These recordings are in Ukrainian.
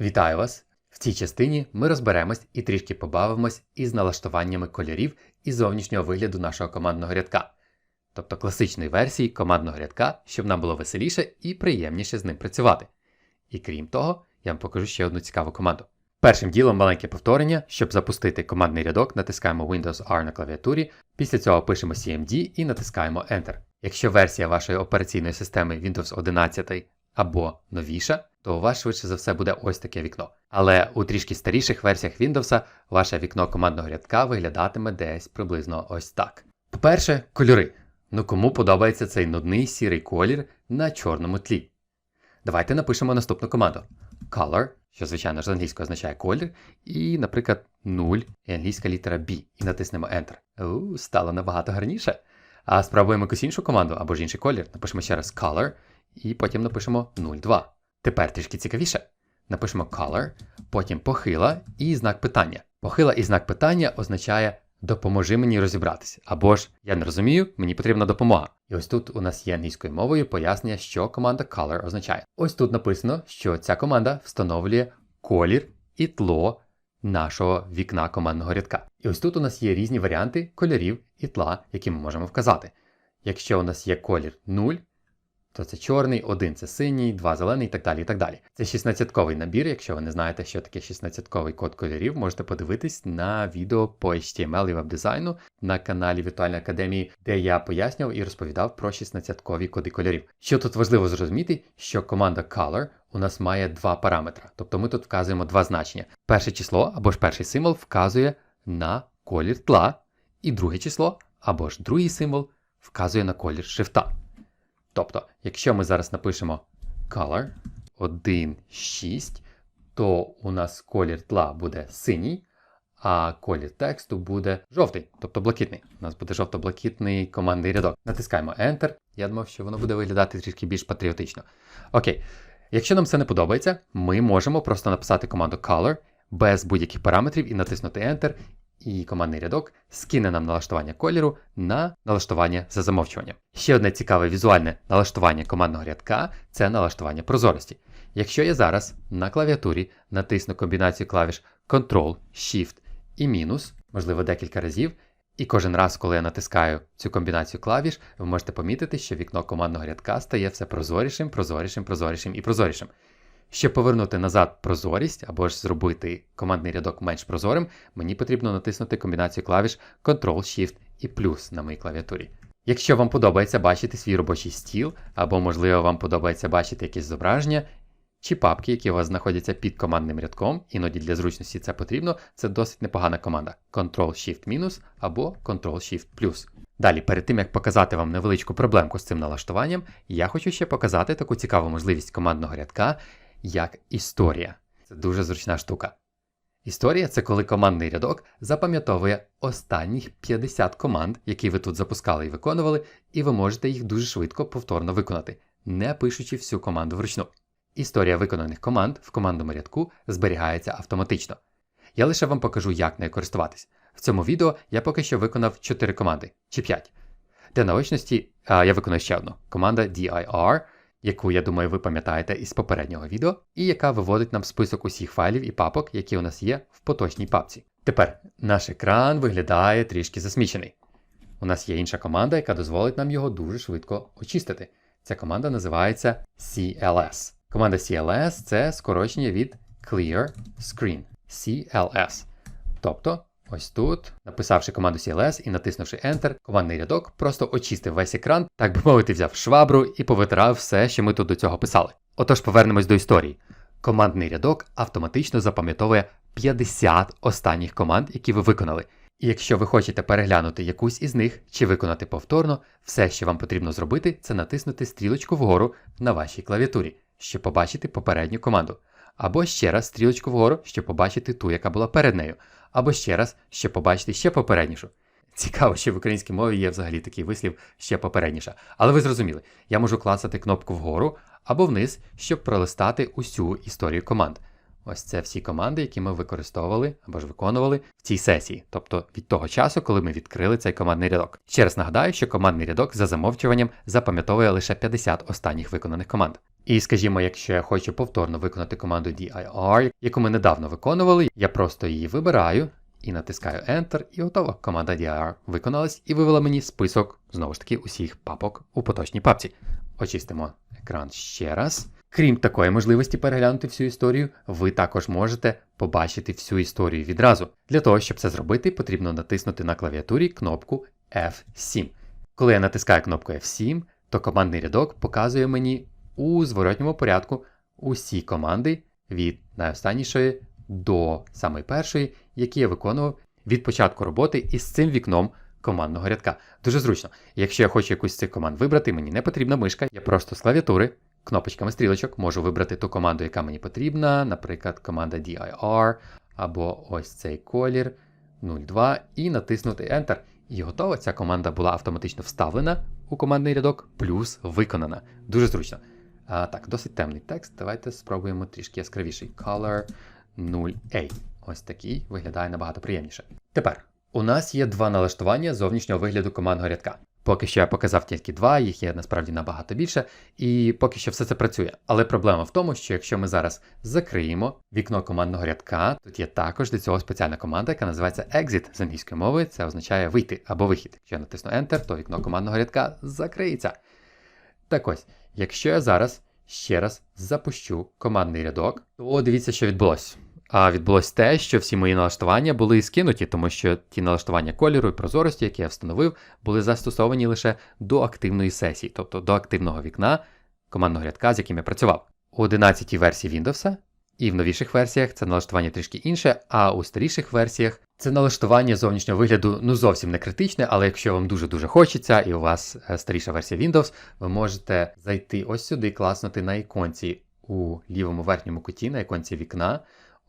Вітаю вас! В цій частині ми розберемось і трішки побавимось із налаштуваннями кольорів і зовнішнього вигляду нашого командного рядка, тобто класичної версії командного рядка, щоб нам було веселіше і приємніше з ним працювати. І крім того, я вам покажу ще одну цікаву команду. Першим ділом маленьке повторення, щоб запустити командний рядок, натискаємо Windows R на клавіатурі, після цього пишемо CMD і натискаємо Enter. Якщо версія вашої операційної системи Windows 11 або новіша, то у вас швидше за все буде ось таке вікно. Але у трішки старіших версіях Windows ваше вікно командного рядка виглядатиме десь приблизно ось так. По-перше, кольори. Ну кому подобається цей нудний сірий колір на чорному тлі? Давайте напишемо наступну команду. Color, що звичайно ж з англійською означає колір, і, наприклад, 0 і англійська літера B, і натиснемо Enter. У, стало набагато гарніше. А спробуємо якусь іншу команду або ж інший колір. Напишемо ще раз color, і потім напишемо 0,2. Тепер трішки цікавіше. Напишемо color, потім похила і знак питання. Похила і знак питання означає допоможи мені розібратися. Або ж я не розумію, мені потрібна допомога. І ось тут у нас є англійською мовою пояснення, що команда color означає. Ось тут написано, що ця команда встановлює колір і тло нашого вікна командного рядка. І ось тут у нас є різні варіанти кольорів і тла, які ми можемо вказати. Якщо у нас є колір 0, то це чорний, один це синій, два зелений і так далі. і так далі. Це 16-ковий набір. Якщо ви не знаєте, що таке 16-ковий код кольорів, можете подивитись на відео по HTML і веб-дизайну на каналі Віртуальної Академії, де я пояснював і розповідав про 16-кові коди кольорів. Що тут важливо зрозуміти, що команда Color у нас має два параметри. Тобто ми тут вказуємо два значення. Перше число або ж перший символ вказує на колір тла, і друге число або ж другий символ вказує на колір шрифта. Тобто, якщо ми зараз напишемо color 1,6, то у нас колір тла буде синій, а колір тексту буде жовтий, тобто блакитний. У нас буде жовто-блакитний командний рядок. Натискаємо Enter. Я думав, що воно буде виглядати трішки більш патріотично. Окей. Якщо нам це не подобається, ми можемо просто написати команду color без будь-яких параметрів і натиснути Enter, і командний рядок скине нам налаштування кольору на налаштування за замовчуванням. Ще одне цікаве візуальне налаштування командного рядка це налаштування прозорості. Якщо я зараз на клавіатурі натисну комбінацію клавіш Ctrl, Shift і мінус, можливо декілька разів, і кожен раз, коли я натискаю цю комбінацію клавіш, ви можете помітити, що вікно командного рядка стає все прозорішим, прозорішим, прозорішим і прозорішим. Щоб повернути назад прозорість або ж зробити командний рядок менш прозорим, мені потрібно натиснути комбінацію клавіш Ctrl-Shift і плюс на моїй клавіатурі. Якщо вам подобається бачити свій робочий стіл, або, можливо, вам подобається бачити якісь зображення чи папки, які у вас знаходяться під командним рядком, іноді для зручності це потрібно, це досить непогана команда Ctrl-Shift- або Ctrl-Shift+. Далі, перед тим як показати вам невеличку проблемку з цим налаштуванням, я хочу ще показати таку цікаву можливість командного рядка, як історія. Це дуже зручна штука. Історія це коли командний рядок запам'ятовує останніх 50 команд, які ви тут запускали і виконували, і ви можете їх дуже швидко повторно виконати, не пишучи всю команду вручну. Історія виконаних команд в командному рядку зберігається автоматично. Я лише вам покажу, як нею користуватись. В цьому відео я поки що виконав 4 команди чи 5. Для наочності а, я виконую ще одну команда dir яку, я думаю, ви пам'ятаєте із попереднього відео, і яка виводить нам список усіх файлів і папок, які у нас є в поточній папці. Тепер наш екран виглядає трішки засмічений. У нас є інша команда, яка дозволить нам його дуже швидко очистити. Ця команда називається CLS. Команда CLS це скорочення від Clear Screen. CLS. Тобто Ось тут, написавши команду CLS і натиснувши Enter, командний рядок просто очистив весь екран, так би мовити, взяв швабру і повитирав все, що ми тут до цього писали. Отож, повернемось до історії. Командний рядок автоматично запам'ятовує 50 останніх команд, які ви виконали. І якщо ви хочете переглянути якусь із них чи виконати повторно, все, що вам потрібно зробити, це натиснути стрілочку вгору на вашій клавіатурі, щоб побачити попередню команду. Або ще раз стрілочку вгору, щоб побачити ту, яка була перед нею або ще раз, щоб побачити ще попереднішу. Цікаво, що в українській мові є взагалі такий вислів ще попередніша. Але ви зрозуміли, я можу клацати кнопку вгору або вниз, щоб пролистати усю історію команд. Ось це всі команди, які ми використовували або ж виконували в цій сесії, тобто від того часу, коли ми відкрили цей командний рядок. Ще раз нагадаю, що командний рядок за замовчуванням запам'ятовує лише 50 останніх виконаних команд. І скажімо, якщо я хочу повторно виконати команду dir, яку ми недавно виконували, я просто її вибираю і натискаю Enter, і готово. Команда dir виконалась і вивела мені список знову ж таки усіх папок у поточній папці. Очистимо екран ще раз. Крім такої можливості переглянути всю історію, ви також можете побачити всю історію відразу. Для того, щоб це зробити, потрібно натиснути на клавіатурі кнопку F7. Коли я натискаю кнопку F7, то командний рядок показує мені у зворотньому порядку усі команди від найостаннішої до самої першої, які я виконував від початку роботи із цим вікном командного рядка. Дуже зручно. Якщо я хочу якусь з цих команд вибрати, мені не потрібна мишка, я просто з клавіатури кнопочками стрілочок можу вибрати ту команду, яка мені потрібна, наприклад, команда dir або ось цей колір 02 і натиснути Enter. І готово. Ця команда була автоматично вставлена у командний рядок, плюс виконана. Дуже зручно. А, так, досить темний текст. Давайте спробуємо трішки яскравіший. Color 0A. Ось такий виглядає набагато приємніше. Тепер у нас є два налаштування зовнішнього вигляду командного рядка. Поки що я показав тільки два, їх є насправді набагато більше, і поки що все це працює. Але проблема в тому, що якщо ми зараз закриємо вікно командного рядка, тут є також для цього спеціальна команда, яка називається Exit з англійської мови, це означає вийти або вихід. Якщо я натисну Enter, то вікно командного рядка закриється. Так ось, якщо я зараз ще раз запущу командний рядок, то дивіться, що відбулося. А відбулось те, що всі мої налаштування були скинуті, тому що ті налаштування кольору і прозорості, які я встановив, були застосовані лише до активної сесії, тобто до активного вікна командного рядка, з яким я працював. У 11-й версії Windows і в новіших версіях це налаштування трішки інше, а у старіших версіях це налаштування зовнішнього вигляду ну зовсім не критичне, але якщо вам дуже-дуже хочеться, і у вас е, старіша версія Windows, ви можете зайти ось сюди, класнути на іконці у лівому верхньому куті, на іконці вікна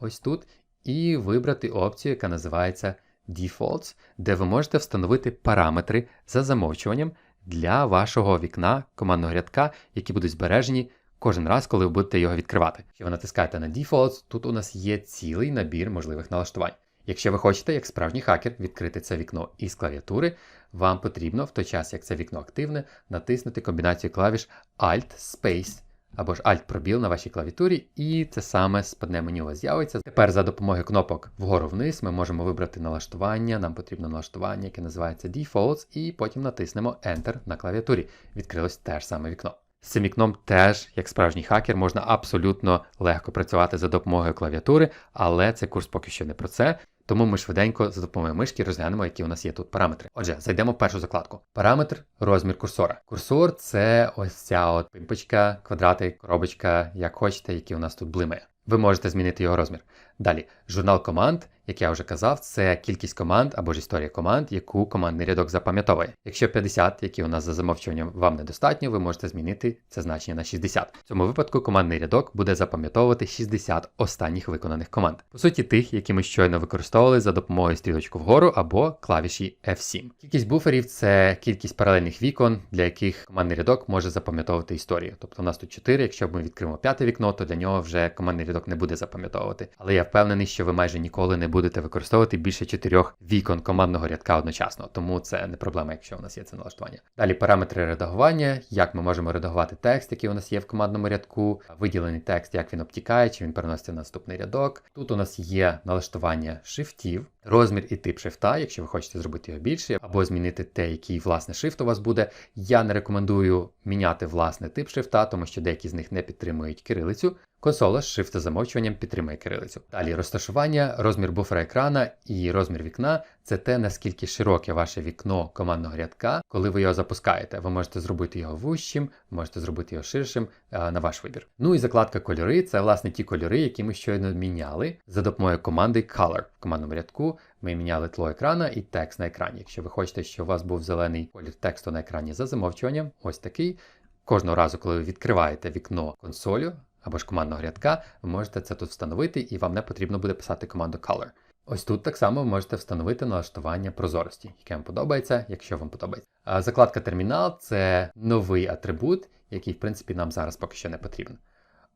ось тут, і вибрати опцію, яка називається Defaults, де ви можете встановити параметри за замовчуванням для вашого вікна командного рядка, які будуть збережені кожен раз, коли ви будете його відкривати. Якщо ви натискаєте на Defaults, тут у нас є цілий набір можливих налаштувань. Якщо ви хочете, як справжній хакер, відкрити це вікно із клавіатури, вам потрібно в той час, як це вікно активне, натиснути комбінацію клавіш Alt Space або ж Alt-пробіл на вашій клавіатурі, і це саме спадне меню у вас з'явиться. Тепер за допомогою кнопок вгору-вниз ми можемо вибрати налаштування. Нам потрібно налаштування, яке називається Defaults, і потім натиснемо Enter на клавіатурі. Відкрилось те ж саме вікно. З цим вікном теж, як справжній хакер, можна абсолютно легко працювати за допомогою клавіатури, але цей курс поки що не про це. Тому ми швиденько за допомогою мишки розглянемо, які у нас є тут параметри. Отже, зайдемо в першу закладку. Параметр розмір курсора. Курсор це ось ця от пимпочка, квадрати, коробочка, як хочете, які у нас тут блимає. Ви можете змінити його розмір. Далі, журнал команд, як я вже казав, це кількість команд або ж історія команд, яку командний рядок запам'ятовує. Якщо 50, які у нас за замовчуванням вам недостатньо, ви можете змінити це значення на 60. В цьому випадку командний рядок буде запам'ятовувати 60 останніх виконаних команд. По суті, тих, які ми щойно використовували за допомогою стрілочку вгору або клавіші F7. Кількість буферів це кількість паралельних вікон, для яких командний рядок може запам'ятовувати історію. Тобто у нас тут 4, якщо ми відкриємо п'яте вікно, то для нього вже командний рядок не буде запам'ятовувати. Але я впевнений, що ви майже ніколи не будете використовувати більше чотирьох вікон командного рядка одночасно, тому це не проблема, якщо у нас є це налаштування. Далі параметри редагування, як ми можемо редагувати текст, який у нас є в командному рядку, виділений текст, як він обтікає, чи він переноситься на наступний рядок. Тут у нас є налаштування шрифтів, розмір і тип шрифта, якщо ви хочете зробити його більше, або змінити те, який власне шрифт у вас буде. Я не рекомендую міняти власне тип шрифта, тому що деякі з них не підтримують кирилицю. Консола з шрифтозамовчуванням підтримує кирилицю. Далі розташування, розмір буфера екрана і розмір вікна це те, наскільки широке ваше вікно командного рядка, коли ви його запускаєте. Ви можете зробити його вущим, можете зробити його ширшим на ваш вибір. Ну і закладка кольори це власне ті кольори, які ми щойно міняли за допомогою команди Color. В командному рядку ми міняли тло екрана і текст на екрані. Якщо ви хочете, щоб у вас був зелений колір тексту на екрані за замовчуванням, ось такий. Кожного разу, коли ви відкриваєте вікно консолю, або ж командного рядка, ви можете це тут встановити, і вам не потрібно буде писати команду Color. Ось тут так само ви можете встановити налаштування прозорості, яке вам подобається, якщо вам подобається. Закладка термінал це новий атрибут, який, в принципі, нам зараз поки що не потрібен.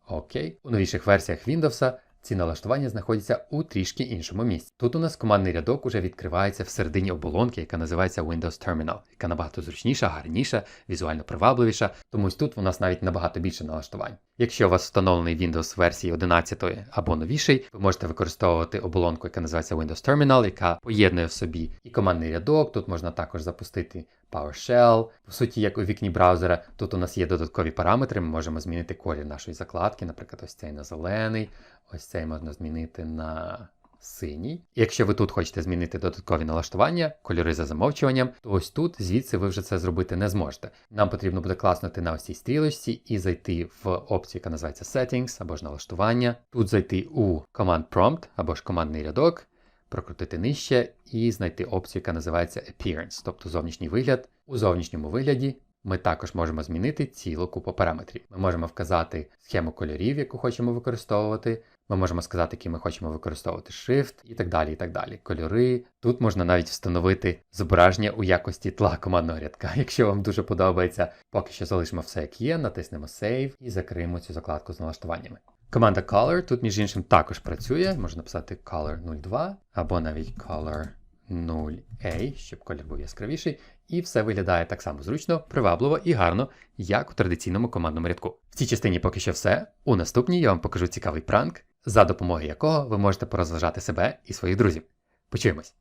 Окей. У новіших версіях Windows ці налаштування знаходяться у трішки іншому місці. Тут у нас командний рядок уже відкривається всередині оболонки, яка називається Windows Terminal, яка набагато зручніша, гарніша, візуально привабливіша, тому ось тут у нас навіть набагато більше налаштувань. Якщо у вас встановлений Windows версії 11 або новіший, ви можете використовувати оболонку, яка називається Windows Terminal, яка поєднує в собі і командний рядок. Тут можна також запустити PowerShell. По суті, як у вікні браузера, тут у нас є додаткові параметри. Ми можемо змінити колір нашої закладки, наприклад, ось цей на зелений, ось цей можна змінити на синій. Якщо ви тут хочете змінити додаткові налаштування, кольори за замовчуванням, то ось тут звідси ви вже це зробити не зможете. Нам потрібно буде класнути на ось цій стрілочці і зайти в опцію, яка називається Settings або ж налаштування. Тут зайти у Command Prompt або ж командний рядок, прокрутити нижче і знайти опцію, яка називається Appearance, тобто зовнішній вигляд. У зовнішньому вигляді ми також можемо змінити цілу купу параметрів. Ми можемо вказати схему кольорів, яку хочемо використовувати. Ми можемо сказати, які ми хочемо використовувати шрифт і так далі. і так далі. Кольори. Тут можна навіть встановити зображення у якості тла командного рядка. Якщо вам дуже подобається, поки що залишимо все як є, натиснемо Save і закриємо цю закладку з налаштуваннями. Команда Color тут, між іншим, також працює. Можна написати Color 02 або навіть Color 0A, щоб колір був яскравіший. І все виглядає так само зручно, привабливо і гарно, як у традиційному командному рядку. В цій частині поки що все. У наступній я вам покажу цікавий пранк, за допомогою якого ви можете порозважати себе і своїх друзів. Почуємось!